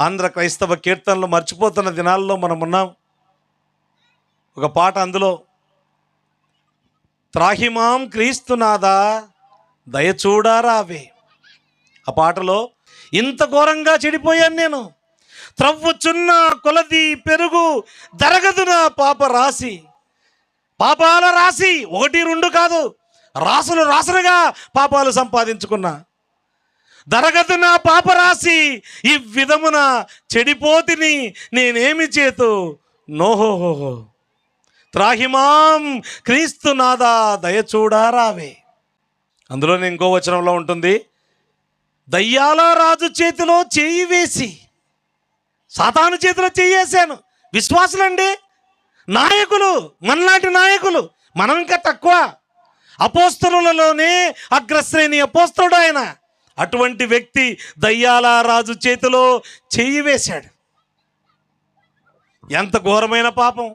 ఆంధ్ర క్రైస్తవ కీర్తనలు మర్చిపోతున్న దినాల్లో మనం ఉన్నాం. ఒక పాట అందులో త్రాహిమాం క్రీస్తునాదా దయచూడారావే ఆ పాటలో ఇంత ఘోరంగా చెడిపోయాను నేను త్రవ్వుచున్న కొలది పెరుగు జరగదు నా పాప రాసి పాపాల రాసి ఒకటి రెండు కాదు రాసులు రాసులుగా పాపాలు సంపాదించుకున్నా. దరగదు నా పాపరాశి ఈ విధమున చెడిపోతిని నేనేమి చేతు? నోహోహోహో. త్రాహిమాం క్రీస్తు నాదా దయచూడారావే అందులోనే ఇంకో వచనంలో ఉంటుంది దయ్యాల రాజు చేతిలో చేయి వేసి సాతాను చేతిలో చేయేసాను విశ్వాసులండి నాయకులు మనలాంటి నాయకులు మనం ఇంకా తక్కువ. అపోస్తలులలోనే అగ్రశ్రేణి అపోస్తలుడు ఆయన. అటువంటి వ్యక్తి దయ్యాల రాజు చేతిలో చెయ్యి వేశాడు. ఎంత ఘోరమైన పాపం.